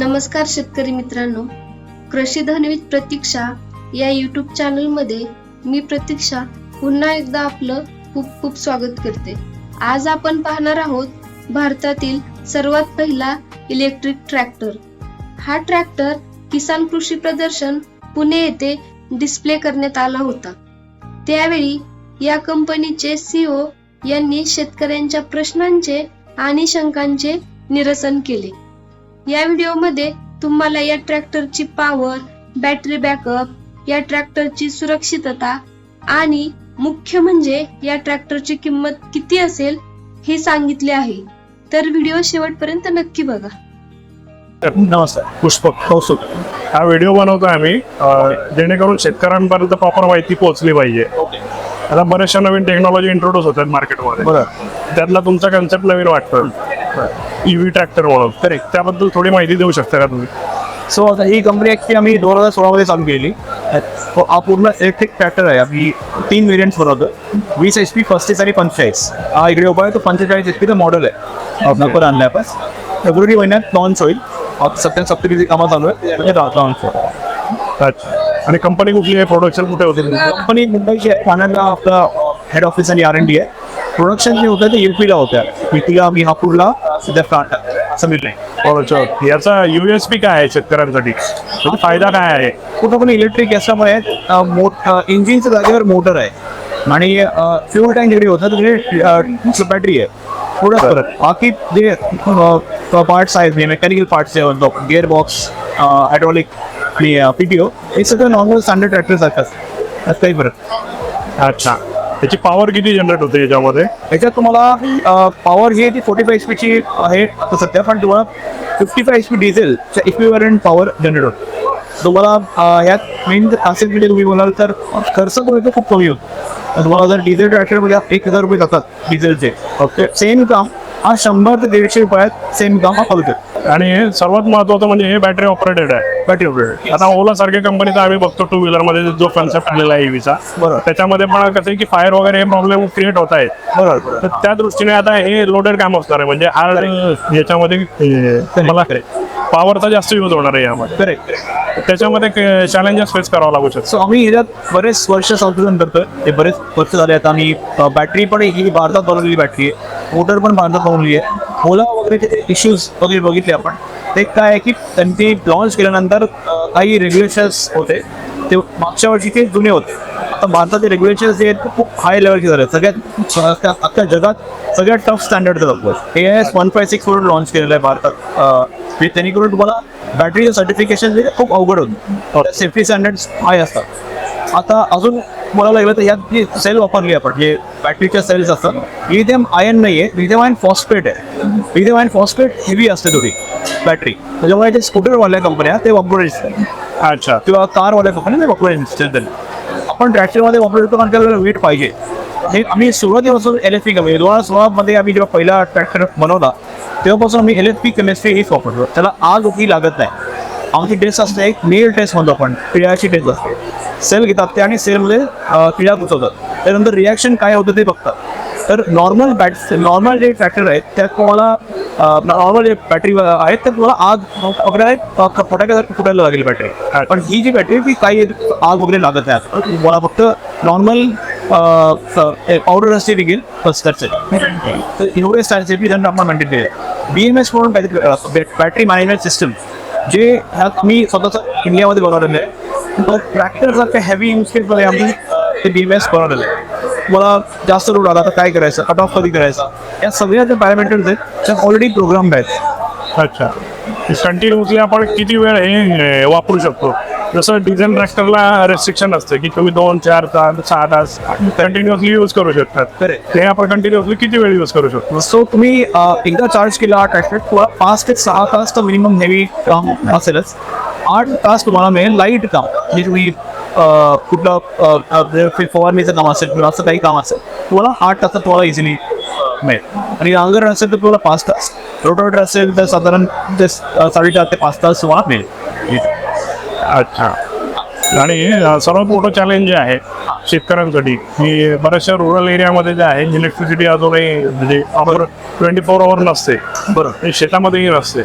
नमस्कार शेतकरी मित्रांनो. कृषी धनवित प्रतीक्षा या यूट्यूब चॅनलमध्ये मी प्रतीक्षा पुन्हा एकदा आपलं खूप खूप स्वागत करते. आज आपण पाहणार आहोत भारतातील सर्वात पहिला इलेक्ट्रिक ट्रॅक्टर हा ट्रॅक्टर किसान कृषी प्रदर्शन पुणे येथे डिस्प्ले करण्यात आला होता. त्यावेळी या कंपनीचे सीओ यांनी शेतकऱ्यांच्या प्रश्नांचे आणि शंकांचे निरसन केले. या व्हिडिओमध्ये तुम्हाला या ट्रॅक्टरची पॉवर बॅटरी बॅकअप या ट्रॅक्टरची सुरक्षितता आणि मुख्य म्हणजे या ट्रॅक्टरची किंमत किती असेल हे सांगितले आहे. तर व्हिडिओ शेवटपर्यंत नक्की बघा. नमस्कार. पुष्पक कौस्तुभ. हा व्हिडिओ बनवतोय आम्ही जेणेकरून शेतकऱ्यांपर्यंत प्रॉपर माहिती पोहोचली पाहिजे. आता बऱ्याचशा नवीन टेक्नॉलॉजी इंट्रोड्यूस होतात मार्केटमध्ये बरं. त्यातला तुमचा कन्सेप्ट नवीन वाटतं ईव्ही ट्रॅक्टर म्हणून. करेक्ट त्याबद्दल थोडी माहिती देऊ शकता का तुम्ही? सो आता ही कंपनी ॲक्च्युली आम्ही दोन हजार सोळामध्ये चालू केली. तो हा पूर्ण इलेक्ट्रिक ट्रॅक्टर आहे. आम्ही तीन व्हेरियंट्स बनवतो. वीस एच पी पस्तीस आणि पंचेचाळीस. हा इकडे उभा आहे तो पंचेचाळीस एच पीचं मॉडेल आहे. नकर आणलं फेब्रुवारी महिन्यात लॉन्च होईल. सत्या सप्टेंबरची कामं चालू आहे म्हणजे लॉन्च होईल. अच्छा. आणि कंपनी कुठली आहे? प्रोडक्शन कुठे होते? कंपनी मुंबईची आहे. ठाण्याला आपलं हेड ऑफिस आणि आर एन डी आहे. प्रोडक्शन जे होतं ते युपीला होत्या. युपीला बिहापूरला सध्या फ्लाट असं मिळलंय अच्छा. याचा युएसपी काय आहे शेतकऱ्यांसाठी? म्हणजे फायदा काय आहे? कुठं पण इलेक्ट्रिक याच्यामुळे मोठ इंजिनच्या जागेवर मोटर आहे. आणि फ्युल टँक जिकडे होतं तिकडे बॅटरी आहे. थोडं फरक. बाकी जे पार्ट्स आहेत म्हणजे मेकॅनिकल पार्ट्स जे म्हणतो गिअर बॉक्स हायड्रॉलिक आणि पीटीओ हे सगळं नॉर्मल स्टँडर्ड ट्रॅक्टर सारखं असतं. काही फरक अच्छा. त्याची पॉवर किती जनरेट होते याच्यामध्ये? याच्यात तुम्हाला पॉवर जी आहे ती फोर्टी फाय एच पीची आहे. सध्या पण तुम्हाला फिफ्टी फाय एच पी डिझेलच्या पॉवर जनरेट होतो. तुम्हाला अं, यात मेन असेल म्हणजे तुम्ही बोलाल तर खर्च तो याचा खूप कमी होतो. तुम्हाला जर डिझेल ट्रॅक्टरमध्ये एक हजार रुपये जातात डिझेलचे ओके सेम काम हा शंभर ते दीडशे रुपयात सेम काम होतो आणि सर्वात महत्वाचं म्हणजे हे बॅटरी ऑपरेटेड आहे. बॅटरी ऑपरेटर आता ओला सारख्या कंपनीचा आम्ही बघतो टू व्हीलरमध्ये जो कन्सेप्ट आलेला आहे ईव्हीचा बरोबर. त्याच्यामध्ये पण कसं आहे की फायर वगैरे हे प्रॉब्लेम क्रिएट होत आहेत. बरोबर तर त्या दृष्टीने आता हे लोडेड काम असणार आहे. म्हणजे हार्ड याच्यामध्ये मला पॉवरचा जास्त यूज होणार आहे यामध्ये. करेक्ट त्याच्यामध्ये चॅलेंजेस फेस करावं लागू शकतो. सो आम्ही ह्याच्यात बरेच वर्ष संशोधन करतोय. ते बरेच वर्ष झाले आहेत आणि बॅटरी पण ही भारतात बनवलेली बॅटरी आहे. मोटर पण भारतात बनवली आहे. ओला वगैरे इश्यूज वगैरे बघितले आपण. ते काय आहे की त्यांनी लॉन्च केल्यानंतर काही रेग्युलेशन्स होते. ते मागच्या वर्षी ते जुने होते. आता भारताचे रेग्युलेशन्स जे आहेत ते खूप हाय लेवलचे झाले. आहेत. सगळ्यात अख्ख्या जगात सगळ्यात टफ स्टँडर्ड दाखवत A S one five six वरून लॉन्च केलेलं आहे भारतात. म्हणजे जेणेकरून तुम्हाला बॅटरीचं सर्टिफिकेशन जे खूप अवघड होतं सेफ्टी स्टँडर्ड्स हाय असतात. आता अजून बोलायला लागलं तर यात जी सेल वापरली आपण जे बॅटरीच्या सेल्स असतात लिथियम आयन नाही आहे लिथियम आयन फॉस्फेट आहे. लिथियम आयन फॉस्फेट हेवी असते थोडी बॅटरी त्याच्यामुळे जे स्कूटरवाल्या कंपन्या ते वापरू अच्छा. किंवा कारवाल्या कंपन्या ते वापरू आपण ट्रॅक्टरमध्ये वापरतो कारण त्याला वेट पाहिजे. हे आम्ही सुरुवातीपासून एल एफ पी कमी दोन हजार सोळामध्ये आम्ही जेव्हा पहिला ट्रॅक्टर बनवला तेव्हापासून आम्ही एल एफ पी केमिस्ट्री हेच वापरतो. त्याला आग ही लागत नाही. आमची टेस्ट असते एक नेल टेस्ट म्हणतो आपण पिळ्याची टेस्ट असते सेल घेतात ते आणि सेलमध्ये पिळ्या घुसवतात त्यानंतर रिॲक्शन काय होतं ते बघतात. तर नॉर्मल बॅट नॉर्मल जे ट्रॅक्टर आहेत त्यात तुम्हाला नॉर्मल जे बॅटरी आहेत त्यात तुम्हाला आग वगैरे फटाक्यासारखं फुटायला लागेल बॅटरी पण ही जी बॅटरी ती काही आग वगैरे लागत नाही तुम्हाला फक्त नॉर्मल पावडर असते देखील बस तर एवढे सेफ्टी त्यांना आपण मेंटेन केले बी एम एस म्हणून काहीतरी बॅटरी मॅनेजमेंट सिस्टम जे ह्यात मी स्वतःच इंडियामध्ये बनवलेलं आहे. ट्रॅक्टर सारख्या हेवी यूज केसमध्ये आम्ही ते बी एम एस बनवलेलं आहे. मला जास्त लोड आला तर काय करायचं? कट ऑफ कधी करायचा? या सगळ्या जे पॅरामीटर्स आहेत त्या ऑलरेडी प्रोग्राम आहेत. अच्छा. कंटिन्युअसली आपण किती वेळ हे वापरू शकतो? जसं डिझेल ट्रॅक्टरला रेस्ट्रिक्शन असते की तुम्ही दोन चार तास सहा तास कंटिन्युअसली यूज करू शकतात. ते आपण कंटिन्युअसली किती वेळ यूज करू शकतो? सो तुम्ही एकदा चार्ज केला ट्रॅक्टर तुम्हाला पाच ते सहा तास तर मिनिमम हेवी काम असेलच. आठ तास तुम्हाला मिळेल लाइट काम म्हणजे तुम्ही कुठलं फवारणीचं काम असेल किंवा असं काही काम असेल तुम्हाला आठ तासात तुम्हाला इझिली मिळेल. आणि नांगर असेल तर तुम्हाला पाच तास रोटोवेटर असेल तर साधारण ते साडेचार ते पाच तास तुम्हाला मिळेल. अच्छा. आणि सर्वात मोठं चॅलेंज जे आहे शेतकऱ्यांसाठी की बऱ्याचशा रुरल एरियामध्ये जे आहे इलेक्ट्रिसिटी अजूनही म्हणजे ट्वेंटी फोर आवर नसते. आणि शेतामध्येही नसते.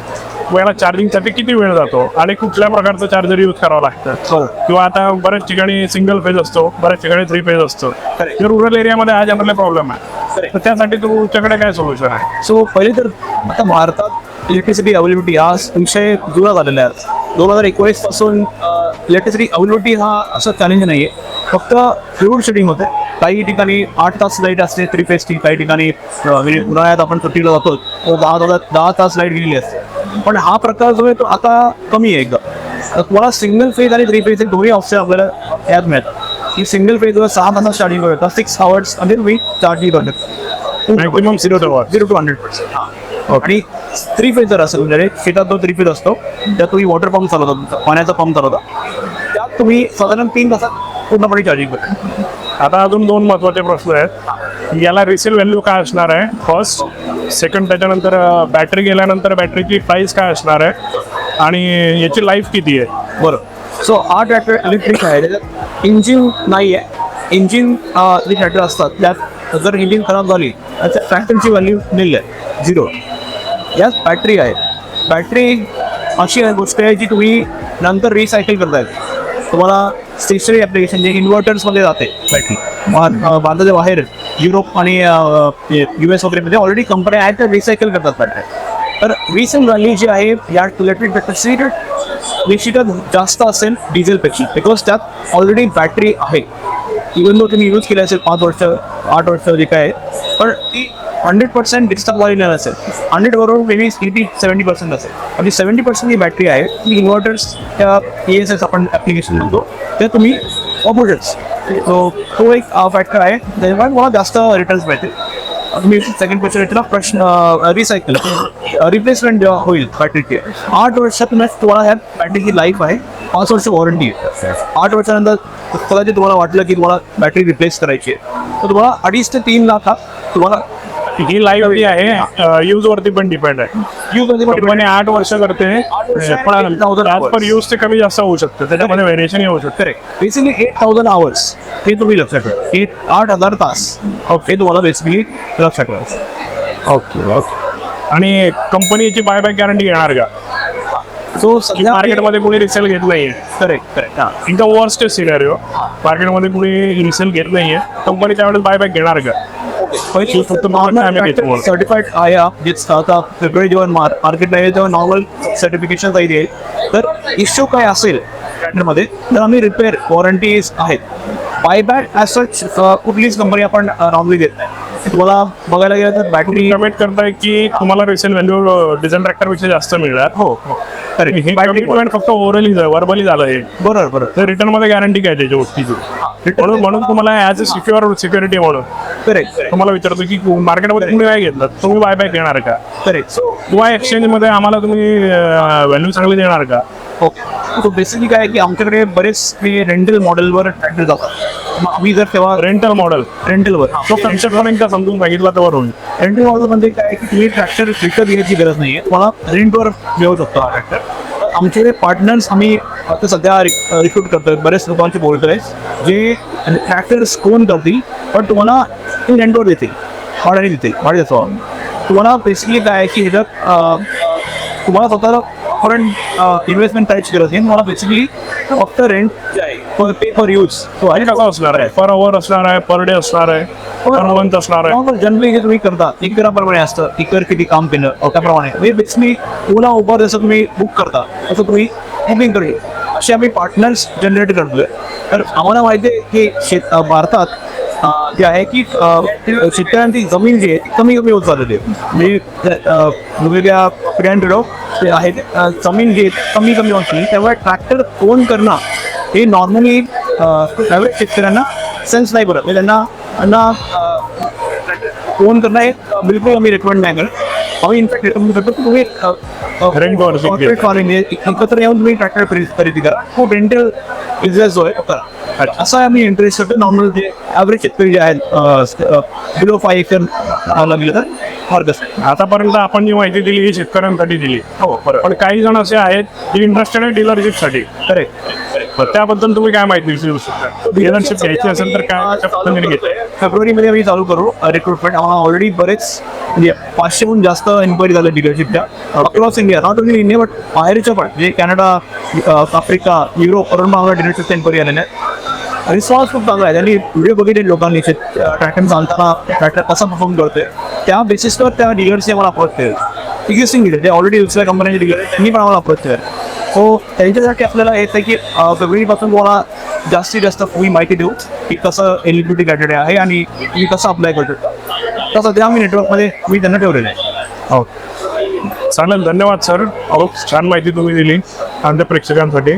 याला चार्जिंगसाठी किती वेळ जातो? आणि कुठल्या प्रकारचं चार्जर यूज करावं लागतं? किंवा आता बऱ्याच ठिकाणी सिंगल फेज असतो बऱ्याच ठिकाणी थ्री फेज असतो. रुरल एरियामध्ये हा जनरल प्रॉब्लेम आहे. तर त्यासाठी तुमच्याकडे काय सोल्युशन आहे? सो पहिले तर आता भारतात इलेक्ट्रिसिटी अवेलेबिलिटी हा विषय जुना झालेला आहे. दोन हजार एकोणीसपासून इलेक्ट्रिसिटी अवेलेबिलिटी हा असं चॅलेंज नाही आहे फक्त फ्लूड शेडिंग होते. काही ठिकाणी आठ तास लाइट असते थ्री फेजची काही ठिकाणी म्हणजे उन्हाळ्यात आपण सुट्टीला जातो तर दहा तास दहा तास लाइट गेलेली असते. पण हा प्रकार जो आहे तो आता कमी आहे एकदम तर तुम्हाला सिंगल फेज आणि थ्री फेज हे दोन्ही ऑप्शन आपल्याला यात मिळतात. की सिंगल फेजवर सहा तासात चार्जिंग करतात सिक्स आवर्स आणि तुम्ही चार्जिंग करतात maximum zero two zero two hundred percent आणि थ्री फेज जर असेल म्हणजे शेतात जो थ्री फेज असतो त्यात तुम्ही वॉटर पंप चालवता तुमचा पाण्याचा पंप चालवता. त्यात तुम्ही साधारण तीन तासात पूर्णपणे चार्जिंग करता आता अजून दोन महत्त्वाचे प्रश्न आहेत. याला रिसेल व्हॅल्यू काय असणार आहे? फर्स्ट सेकंड त्याच्यानंतर बॅटरी गेल्यानंतर बॅटरीची प्राईस काय असणार आहे? आणि याची लाईफ किती आहे? बरं. सो हा ट्रॅक्टर इलेक्ट्रिक आहे. त्याच्यात इंजिन नाही आहे. इंजिन जे ट्रॅक्टर असतात त्यात जर इंजिन खराब झाली तर त्या ट्रॅक्टरची व्हॅल्यू निल आहे झिरो यात बॅटरी आहे. बॅटरी अशी आहे गोष्ट आहे जी तुम्ही नंतर रिसायकल करतायत. तुम्हाला स्टेशनरी ॲप्लिकेशन जे इन्व्हर्टर्समध्ये जाते बॅटरी भारताच्या बाहेर. युरोप आणि यू एस वगैरेमध्ये ऑलरेडी कंपन्या आहेत त्या रिसायकल करतात बॅटरी तर रिसेल व्हॅल्यू जी आहे या इलेक्ट्रिक ट्रॅक्टरची निश्चितच जास्त असेल डिझेलपेक्षा बिकॉज त्यात ऑलरेडी बॅटरी आहे. इव्हन दो तुम्ही यूज केली असेल पाच वर्ष आठ वर्ष जे काय आहे, पण ती हंड्रेड पर्सेंट डिस्टर्ब वाली नाही असेल. हंड्रेड बरोबर मेबी एटी सेवन्टी पर्सेंट असेल. आणि सेवन्टी पर्सेंट जी बॅटरी आहे ती इन्व्हर्टर्स त्या ई एस एस आपण ॲप्लिकेशन म्हणतो. ते तुम्ही वापरू सो तो एक फॅक्टर आहे त्याच्यामुळे मला जास्त रिटर्न्स मिळतील तुम्ही सेकंड क्वेश्चन येतो प्रश्न रिसायकल रिप्लेसमेंट जेव्हा होईल बॅटरीची आठ वर्षात तुम्हाला ह्या बॅटरीची लाईफ आहे पाच वर्ष वॉरंटी आहे आठ वर्षानंतर कदाचित तुम्हाला वाटलं की तुम्हाला बॅटरी रिप्लेस करायची आहे तर तुम्हाला अडीच ते तीन लाख तुम्हाला ही लाईफ जी आहे. यूज वरती पण डिपेंड आहे. यूज कंपनी आठ वर्ष करते. पण आणि 8,000 ॲज पर यूज ते कमी जास्त होऊ शकतं. त्याच्यामध्ये व्हेरिएशन येऊ शकतं. बेसिकली एट थाउजंड आवर्स हे तुम्ही लक्षात ठेवा. एट आठ हजार तास हे तुम्हाला बेसिकली लक्षात ठेवा. ओके ओके आणि कंपनीची बायबॅक गॅरंटी घेणार का? सो सध्या मार्केटमध्ये कोणी रिसेल घेत नाहीये. करेक्ट करेक्ट हां. एकदम वर्स्ट सिनेरिओ मार्केटमध्ये कोणी रिसेल घेत नाहीये. कंपनी त्यावेळेस बायबॅक घेणार का? सर्टिफाईड हा, जे आता फेब्रुवारी जेव्हा मार मार्केटला येईल तेव्हा नॉर्मल सर्टिफिकेशन काही येईल तर इश्यू काय असेल? मध्ये तर आम्ही रिपेअर वॉरंटीज आहेत. बायबॅक ॲज सच कुठलीच कंपनी आपण नॉर्मली देत नाही. तुम्हाला बघायला गेलं तर बॅटरी कमेंट करताय की तुम्हाला रिसेल व्हॅल्यू डिझेल ट्रॅक्टरपेक्षा जास्त मिळणार. हो हो. फक्त ओव्हरली वर्बली झालं हे. बरोबर बरोबर. तर रिटर्नमध्ये गॅरंटी काय त्याच्या गोष्टीची म्हणून म्हणून तुम्हाला ॲज अ सिक्युअर सिक्युरिटी म्हणून. करेक्ट तुम्हाला विचारतो की मार्केटमध्ये तुम्ही काय घेतलं तुम्ही बायबॅक घेणार का? करेक्ट किंवा एक्सचेंजमध्ये आम्हाला तुम्ही व्हॅल्यू चांगली देणार का? ओके सो बेसिकली काय आहे की आमच्याकडे बरेच रेंटल मॉडेलवर ट्रॅक्टर जातात. मग आम्ही जर तेव्हा रेंटल मॉडेल रेंटलवर तो कन्सेप्ट पण एकदा समजून सांगितला तर होईल रेंटल मॉडेल म्हणजे काय आहे की तुम्ही ट्रॅक्टर विकत घ्यायची गरज नाहीये. तुम्हाला रेंटवर मिळू शकतो हा ट्रॅक्टर आमच्याकडे पार्टनर्स आम्ही आता सध्या रिक्रूट करतोय. बरेच लोकांचे बोलतोय जे ट्रॅक्टर्स कोण करतील पण तुम्हाला ते रेंटवर देतील. भाड्याने देतील. भाडे देतो तुम्हाला बेसिकली काय आहे की ह्याच्यात तुम्हाला स्वतःला फॉरेन इन्व्हेस्टमेंट करायची गरज नाही तुम्हाला बेसिकली फक्त rent pay for use so आणि कसं असणार आहे. पर आवर असणार आहे पर डे असणार आहे पर मंथ असणार आहे. जनरली जे तुम्ही करता. एकराप्रमाणे असतं एकर किती काम केलं त्याप्रमाणे म्हणजे बेसिकली ओला उबर जसं तुम्ही बुक करता तसं तुम्ही बुकिंग करू. असे आम्ही पार्टनर्स जनरेट करतोय. तर आम्हाला माहिती आहे की भारतात अं, जे आहे की शेतकऱ्यांची जमीन जी आहे ती कमी कमी होत चालते म्हणजे वेगवेगळ्या पिढ्यांकडं ते आहेत जमीन जी आहे कमी कमी होती त्यामुळे ट्रॅक्टर कोण करणं हे नॉर्मली प्रायव्हेट शेतकऱ्यांना सेन्स नाही करत म्हणजे त्यांना त्यांना फोन करणं हे बिलकुल आम्ही रेकमेंड नाही करत. आम्ही इनफॅक्ट रेकमेंड करतो की तुम्ही एकत्र येऊन तुम्ही ट्रॅक्टर खरेदी करा. खूप रेंटल बिझनेस जो आहे करा असं आम्ही इंटरेस्ट नॉर्मल जे ॲव्हरेज शेतकरी जे आहेत बिलो फाय एकर लावला गेलं तर हरकत आतापर्यंत आपण जी माहिती दिली ही शेतकऱ्यांसाठी दिली. हो बरोबर. पण काही जण असे आहेत की इंटरेस्टेड आहे डीलरशिपसाठी करेक्ट बरं, त्याबद्दल तुम्ही काय माहिती देऊ शकता? डीलरशिप घ्यायची असेल तर काय कशा पद्धतीने घ्यायची. फेब्रुवारीमध्ये आम्ही चालू करू रिक्रुटमेंट आम्हाला ऑलरेडी बरेच म्हणजे पाचशेहून जास्त इन्क्वायरी झाल्या डीलरशिपच्या across India not only India but बाहेरच्या पण म्हणजे कॅनडा आफ्रिका युरोप वरून पण आम्हाला डीलरशिपच्या इन्क्वायरी आलेल्या आहेत. रिस्पॉन्स खूप चांगला आहे. त्यांनी व्हिडिओ बघितले लोकांनी ट्रॅक्टर चालताना ट्रॅक्टर कसा परफॉर्म करतोय. त्या बेसिसवर त्या डीलर्सने मला अप्रोच केलं एक्झिस्टिंग डीलर जे ऑलरेडी दुसऱ्या कंपन्यांचे डीलर त्यांनी पण आम्हाला अप्रोच केलं सो त्यांच्यासाठी आपल्याला हेच आहे की फेब्रुवारीपासून तुम्हाला जास्तीत जास्त पूर्वी माहिती देऊ. की कसं एलिजिबिलिटी क्रायटेरिया आहे आणि तुम्ही कसं अप्लाय करू शकता. तर सध्या आम्ही नेटवर्कमध्ये मी त्यांना ठेवलेलं आहे. हो. चालेल धन्यवाद सर. खूप छान माहिती तुम्ही दिली आमच्या प्रेक्षकांसाठी.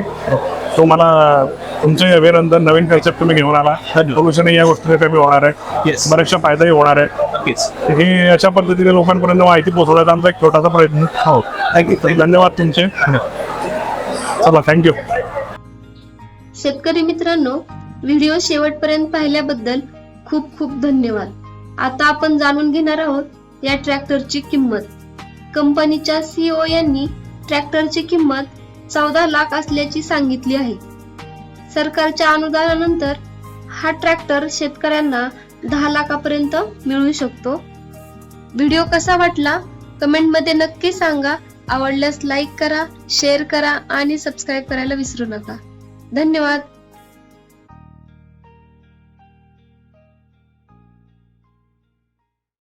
तुम्हाला तुमचे अभिनंदन. नवीन कन्सेप्ट तुम्ही घेऊन आला. भविष्याने या गोष्टी कमी होणार आहे. Yes. बऱ्याचशा फायदाही होणार आहे. हे अशा पद्धतीने लोकांपर्यंत माहिती पोहोचवण्याचा आमचा एक छोटासा प्रयत्न. हो. थँक्यू धन्यवाद तुमचे. चला थँक्यू शेतकरी मित्रांनो व्हिडिओ शेवटपर्यंत पाहिल्याबद्दल खूप खूप धन्यवाद. आता आपण जाणून घेणार आहोत या ट्रॅक्टरची किंमत. कंपनीच्या सीओ यांनी ट्रॅक्टरची किंमत चौदा लाख असल्याची सांगितली आहे. सरकारच्या अनुदानानंतर हा ट्रॅक्टर शेतकऱ्यांना दहा लाखापर्यंत मिळू शकतो. व्हिडिओ कसा वाटला? कमेंटमध्ये नक्की सांगा. आवडल्यास लाईक करा शेअर करा आणि सबस्क्राईब करायला विसरू नका. धन्यवाद.